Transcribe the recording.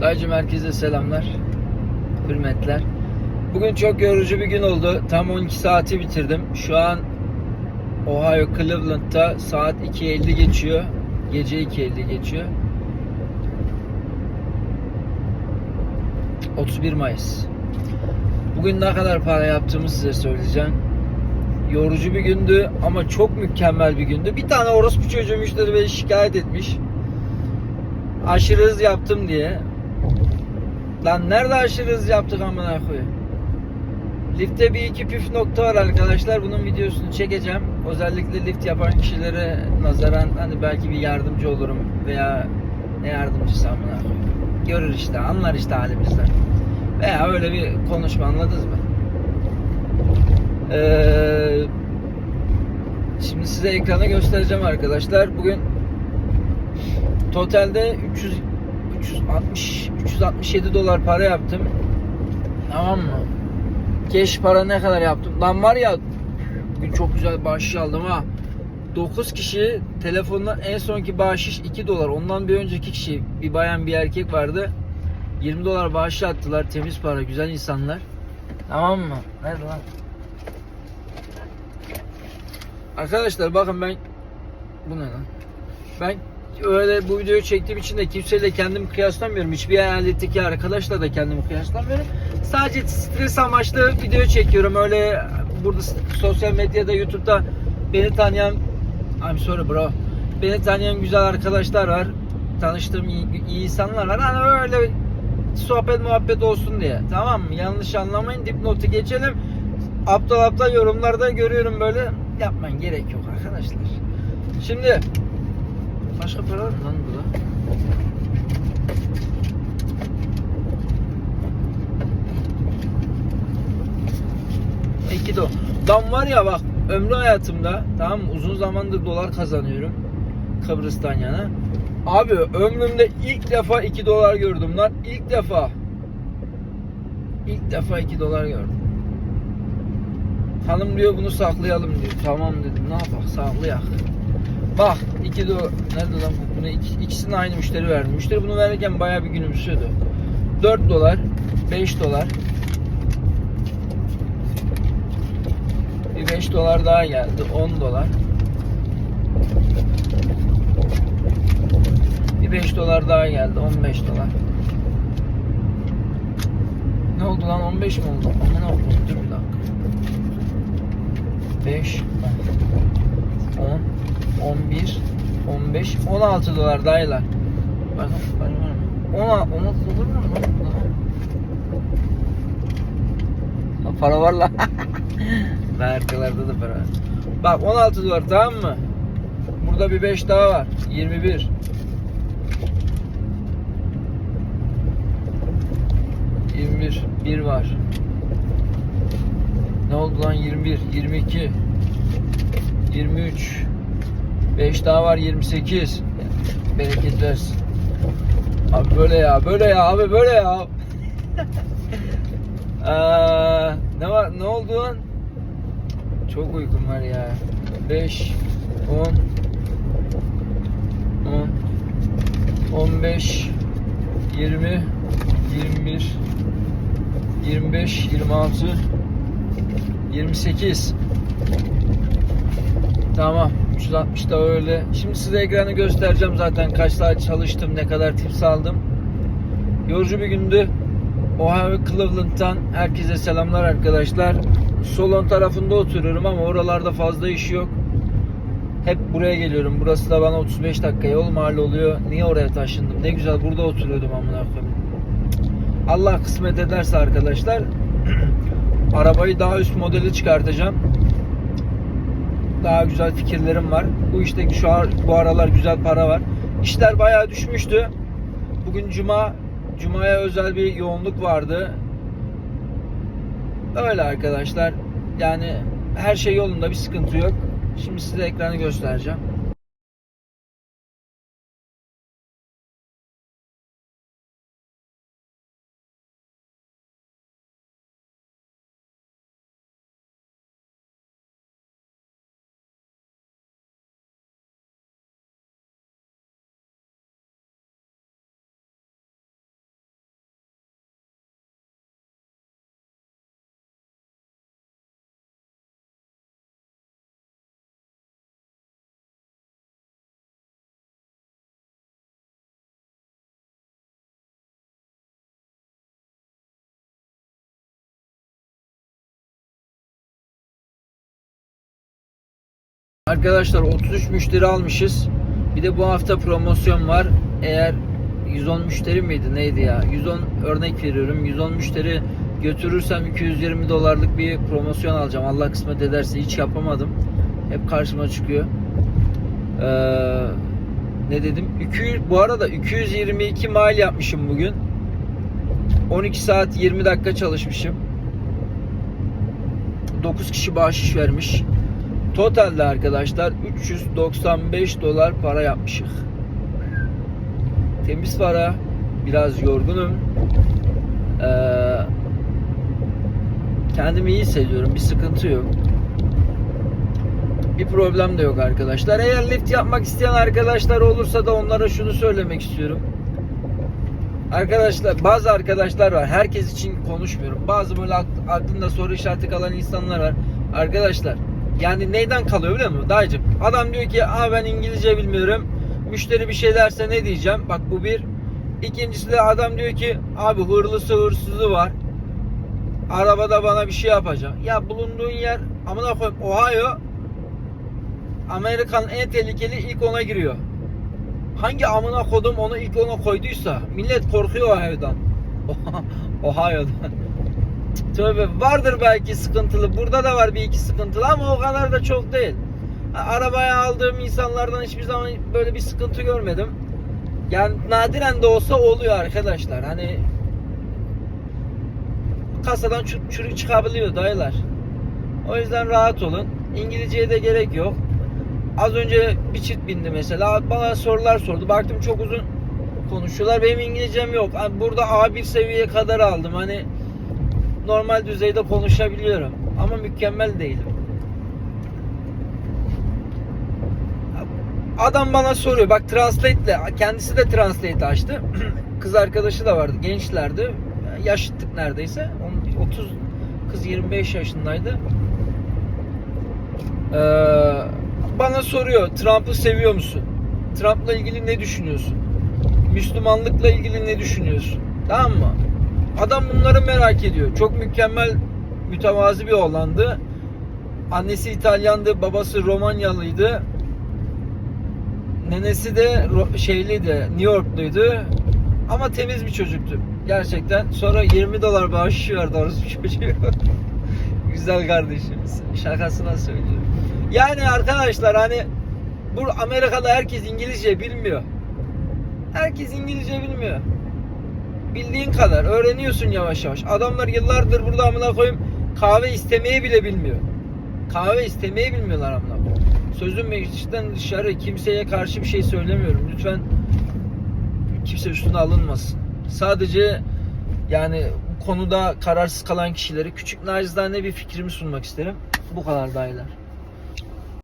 Dayıcım herkese selamlar. Hürmetler. Bugün çok yorucu bir gün oldu. Tam 12 saati bitirdim. Şu an Ohio Cleveland'da saat 2.50 geçiyor. Gece 2.50 geçiyor. 31 Mayıs. Bugün ne kadar para yaptığımı size söyleyeceğim. Yorucu bir gündü ama çok mükemmel bir gündü. Bir tane orospu çocuğu müşteri beni şikayet etmiş. Aşırı hız yaptım diye. Lan nerede aşırı hız yaptık amına koyayım? Lifte bir iki püf nokta var arkadaşlar. Bunun videosunu çekeceğim. Özellikle lift yapan kişilere nazaran hani belki bir yardımcı olurum veya ne yardımcısı amına koyayım. Görür işte, anlar işte halimizden. Veya öyle bir konuşma anladınız mı? Ee, şimdi size ekranı göstereceğim arkadaşlar. Bugün totalde 300 360 367 dolar para yaptım. Tamam mı? Keş para ne kadar yaptım? Lan var ya bugün çok güzel bahşiş aldım ha. 9 kişi telefonla en sonki bahşiş 2 dolar. Ondan bir önceki kişi bir bayan bir erkek vardı. 20 dolar bağış attılar. Temiz para, güzel insanlar. Tamam mı? Nerede lan? Arkadaşlar bakın ben bu ne lan? Ben öyle bu videoyu çektiğim için de kimseyle kendimi kıyaslamıyorum. Hiçbir eyaletteki arkadaşla da kendimi kıyaslamıyorum. Sadece stres amaçlı video çekiyorum. Öyle burada sosyal medyada, YouTube'da beni tanıyan I'm sorry bro. Beni tanıyan güzel arkadaşlar var. Tanıştığım iyi, iyi insanlar var. Hani öyle sohbet muhabbet olsun diye. Tamam mı? Yanlış anlamayın. Dipnotu geçelim. Aptal aptal yorumlarda görüyorum böyle. Yapmayın gerek yok arkadaşlar. Şimdi başka para var mı lan burada? İki do. Lan var ya bak ömrü hayatımda tamam mı? Uzun zamandır dolar kazanıyorum. Kıbrıs'tan yana. Abi ömrümde ilk defa 2 dolar gördüm lan. İlk defa. İlk defa 2 dolar gördüm. Hanım diyor bunu saklayalım diyor. Tamam dedim ne yapak saklayak. Bak 2 dolar. Nerede lan bu? Bunu iki, ikisini aynı müşteri verdim. Müşteri bunu verirken bayağı bir gülümsüyordu. 4 dolar. 5 dolar. Bir 5 dolar daha geldi. 10 dolar. Bir 5 dolar daha geldi. 15 dolar. Ne oldu lan? 15 mi oldu? Aman Allah'ım dur bir dakika. 5 10 11 15 16 dolar dayılar. Bakın var mı? 10 10 olur mu lan? Ha, Para var. Lan arkalarda da para var. Bak 16 dolar tamam mı? Burada bir 5 daha var. 21. 21 1 var. Ne oldu lan 21 22 23 5 daha var 28 Bereket versin. Abi böyle ya böyle ya abi böyle ya. Aa, Ne var ne oldu lan? Çok uykum var ya. 5 10 10 15 20 21 25 26 28 Tamam 360 da öyle Şimdi size ekranı göstereceğim zaten Kaç saat çalıştım ne kadar tips aldım Yorucu bir gündü Ohio Cleveland'dan Herkese selamlar arkadaşlar Solon tarafında oturuyorum ama oralarda fazla iş yok hep buraya geliyorum. Burası da bana 35 dakika yol mahalle oluyor. Niye oraya taşındım? Ne güzel burada oturuyordum amına koyayım. Allah kısmet ederse arkadaşlar arabayı daha üst modeli çıkartacağım. Daha güzel fikirlerim var. Bu işte şu an bu aralar güzel para var. İşler bayağı düşmüştü. Bugün cuma cumaya özel bir yoğunluk vardı. Öyle arkadaşlar. Yani her şey yolunda bir sıkıntı yok. Şimdi size ekranı göstereceğim. Arkadaşlar 33 müşteri almışız. Bir de bu hafta promosyon var. Eğer 110 müşteri miydi neydi ya? 110 örnek veriyorum. 110 müşteri götürürsem 220 dolarlık bir promosyon alacağım. Allah kısmet ederse hiç yapamadım. Hep karşıma çıkıyor. Ee, ne dedim? 200, bu arada 222 mile yapmışım bugün. 12 saat 20 dakika çalışmışım. 9 kişi bahşiş vermiş. Totalde arkadaşlar 395 dolar para yapmışık. Temiz para. Biraz yorgunum. Ee, kendimi iyi hissediyorum. Bir sıkıntı yok. Bir problem de yok arkadaşlar. Eğer lift yapmak isteyen arkadaşlar olursa da onlara şunu söylemek istiyorum. Arkadaşlar bazı arkadaşlar var. Herkes için konuşmuyorum. Bazı böyle ak- aklında soru işareti kalan insanlar var. Arkadaşlar yani neyden kalıyor biliyor musun? Dayıcım adam diyor ki Aa, ben İngilizce bilmiyorum. Müşteri bir şey derse ne diyeceğim? Bak bu bir. İkincisi de adam diyor ki abi hırlısı hırsızı var. Arabada bana bir şey yapacak. Ya bulunduğun yer amına koyayım Ohio Amerika'nın en tehlikeli ilk ona giriyor. Hangi amına kodum onu ilk ona koyduysa millet korkuyor Ohio'dan. Ohio'dan. Tövbe vardır belki sıkıntılı. Burada da var bir iki sıkıntılı ama o kadar da çok değil. Arabaya aldığım insanlardan hiçbir zaman böyle bir sıkıntı görmedim. Yani nadiren de olsa oluyor arkadaşlar. Hani kasadan çür- çürük çıkabiliyor dayılar. O yüzden rahat olun. İngilizceye de gerek yok. Az önce bir çift bindi mesela. Bana sorular sordu. Baktım çok uzun konuşuyorlar. Benim İngilizcem yok. Burada A1 seviyeye kadar aldım. Hani normal düzeyde konuşabiliyorum. Ama mükemmel değilim. Adam bana soruyor. Bak translate'le kendisi de translate açtı. Kız arkadaşı da vardı. Gençlerdi. Yaşıttık neredeyse. On- 30 kız 25 yaşındaydı. Ee, bana soruyor. Trump'ı seviyor musun? Trump'la ilgili ne düşünüyorsun? Müslümanlıkla ilgili ne düşünüyorsun? Tamam mı? Adam bunları merak ediyor. Çok mükemmel mütevazi bir oğlandı. Annesi İtalyandı, babası Romanyalıydı. Nenesi de şeyliydi, New Yorkluydu. Ama temiz bir çocuktu. Gerçekten. Sonra 20 dolar bağış verdi orası çocuğu. Güzel kardeşimiz. Şakasına söylüyorum. Yani arkadaşlar hani bu Amerika'da herkes İngilizce bilmiyor. Herkes İngilizce bilmiyor. Bildiğin kadar öğreniyorsun yavaş yavaş. Adamlar yıllardır burada amına koyayım kahve istemeyi bile bilmiyor. Kahve istemeyi bilmiyorlar amına koyayım. Sözüm meclisten dışarı kimseye karşı bir şey söylemiyorum. Lütfen kimse üstüne alınmasın. Sadece yani bu konuda kararsız kalan kişileri küçük nacizane bir fikrimi sunmak isterim. Bu kadar dayılar.